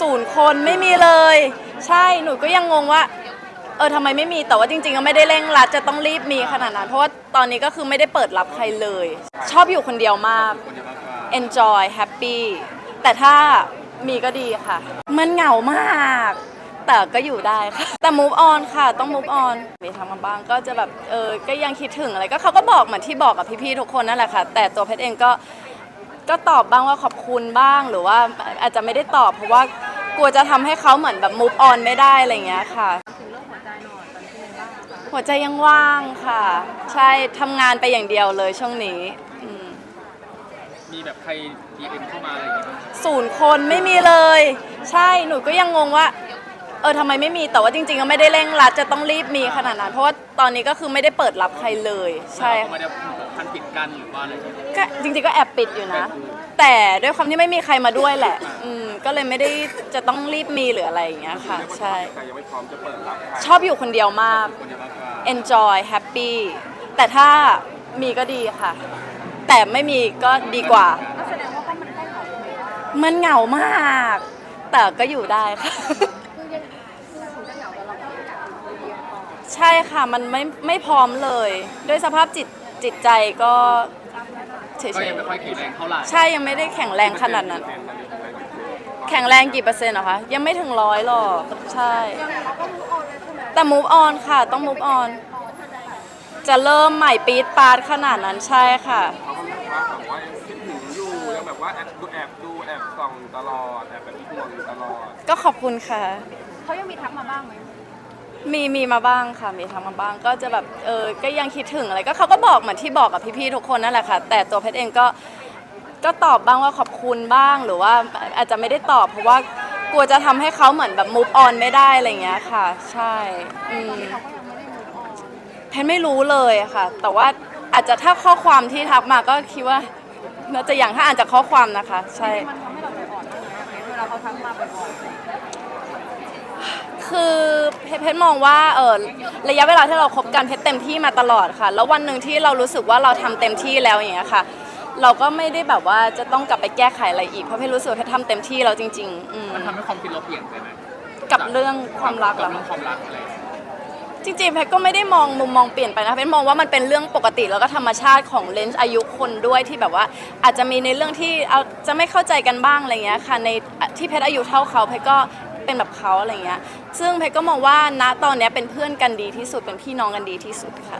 ศูนย์คนไม่มีเลย ใช่หนูก็ยังงงว่า เออทำไมไม่มีแต่ว่าจริงๆก็ไม่ได้เร่งรัดจะต้องรีบมีขนาดนั้น เพราะว่าตอนนี้ก็คือไม่ได้เปิดรับใครเลย ชอบอยู่คนเดียวมาก enjoy happy แต่ถ้ามีก็ดีค่ะ มันเหงามาก แต่ก็อยู่ได้ค่ะ แต่ move on ค่ะ ต้อง move on มีทำมาบ้างก็จะแบบ เออ ก็ยังคิดถึงอะไร ก็เขาก็บอกเหมือนที่บอกกับพี่ๆทุกคนนั่นแหละค่ะ แต่ตัวเพชรเองก็ ก็ตอบบ้างว่าขอบคุณบ้าง หรือว่าอาจจะไม่ได้ตอบเพราะว่า กลัวจะทำให้เขาเหมือนแบบ move on ไม่ได้อะไรอย่างเงี้ยค่ะ หัวใจยังว่างค่ะ ใช่ทำงานไปอย่างเดียวเลยช่วงนี้อืมมีแบบใคร DM เข้ามาอะไรอย่างเงี้ยบ้างศูนย์คนไม่มีเลย ใช่หนูก็ยังงงว่า เออทำไมไม่มีแต่ว่าจริงๆก็ไม่ได้เร่งรัดจะต้องรีบมีขนาดนั้น เพราะว่าตอนนี้ก็คือไม่ได้เปิดรับใครเลย ใช่เขาไม่ได้พันปิดกันหรือว่าอะไรอย่างเงี้ย ก็จริงๆก็แอบปิดอยู่นะ แต่ด้วยความที่ไม่มีใครมาด้วยแหละ อืมก็เลยไม่ได้จะต้องรีบมีหรืออะไรอย่างเงี้ยค่ะ ใช่ แต่ยังไม่พร้อมจะเปิดรับใครชอบอยู่คนเดียวมาก คนเดียวมากกว่า enjoy happy แต่ถ้ามีก็ดีค่ะ แต่ไม่มีก็ดีกว่ามันเหงามาก แต่ก็อยู่ได้ค่ะ ใช่ค่ะ มันไม่ไม่พร้อมเลย ด้วยสภาพจิตจิตใจก็เฉก็ยยังไม่ค่อยแข็งแรงเท่าไหร่ๆใช่ยังไม่ได้แข็งแรงขนาดนั้น แข็งแรงกี่เปอร์เซ็นต์เหรอคะ ยังไม่ถึงร้อยหรอกใช่ แต่ move on ค่ะ ต้อง move on จะเริ่มใหม่ปี๊ดปาดขนาดนั้นใช่ค่ะ เขาก็แบบว่าแบบว่าคิดถึงอยู่ยังแบบว่าแอบดูแอบดูแอบส่องตลอดแอบแบบห่วงอยู่ตลอดก็ขอบคุณค่ะ เขายังมีทักมาบ้างไหม มีมีมาบ้างค่ะ มีทำมาบ้างก็จะแบบเออก็ยังคิดถึงอะไรก็เขาก็บอกเหมือนที่บอกกับพี่ๆทุกคนนั่นแหละค่ะ แต่ตัวเพชรเองก็ก็ตอบบ้างว่าขอบคุณบ้างหรือว่าอาจจะไม่ได้ตอบเพราะว่ากลัวจะทำให้เขาเหมือนแบบ move on ไม่ได้อะไรอย่างเงี้ยค่ะ ใช่อืมเขาก็ยังไม่ได้มูฟออนเพชรไม่รู้เลยอะค่ะ แต่ว่าอาจจะถ้าข้อความที่ทักมาก็คิดว่าน่าจะอย่างถ้าอ่านจากข้อความนะคะ ใช่ มันทำให้เราใจอ่อนมากเลยเวลาเขาทักมาบ่อยคือ เพชรเพชรมองว่าเออระยะเวลาที่เราคบกันเพชรเต็มที่มาตลอดค่ะ แล้ววันหนึ่งที่เรารู้สึกว่าเราทำเต็มที่แล้วอย่างเงี้ยค่ะ เราก็ไม่ได้แบบว่าจะต้องกลับไปแก้ไขอะไรอีกเพราะเพชรรู้สึกว่าเพชรทำเต็มที่แล้วจริงๆอืมมันทำให้ความคิดเราเปลี่ยนไปไหมกับเรื่องความรักเหรกัอบเรื่องความรักอะไร จริงๆเพชรก็ไม่ได้มองมุมมองเปลี่ยนไปนะเพชรมองว่ามันเป็นเรื่องปกติแล้วก็ธรรมชาติของเลนส์อายุคนด้วยที่แบบว่า อาจจะมีในเรื่องที่เอาจะไม่เข้าใจกันบ้างอะไรเงี้ยค่ะในที่เพชรอายุเท่าเขาเพชรก็ เป็นแบบเขาอะไรเงี้ย ซึ่งเพชรก็มองว่าณตอนนี้เป็นเพื่อนกันดีที่สุดเป็นพี่น้องกันดีที่สุดค่ะ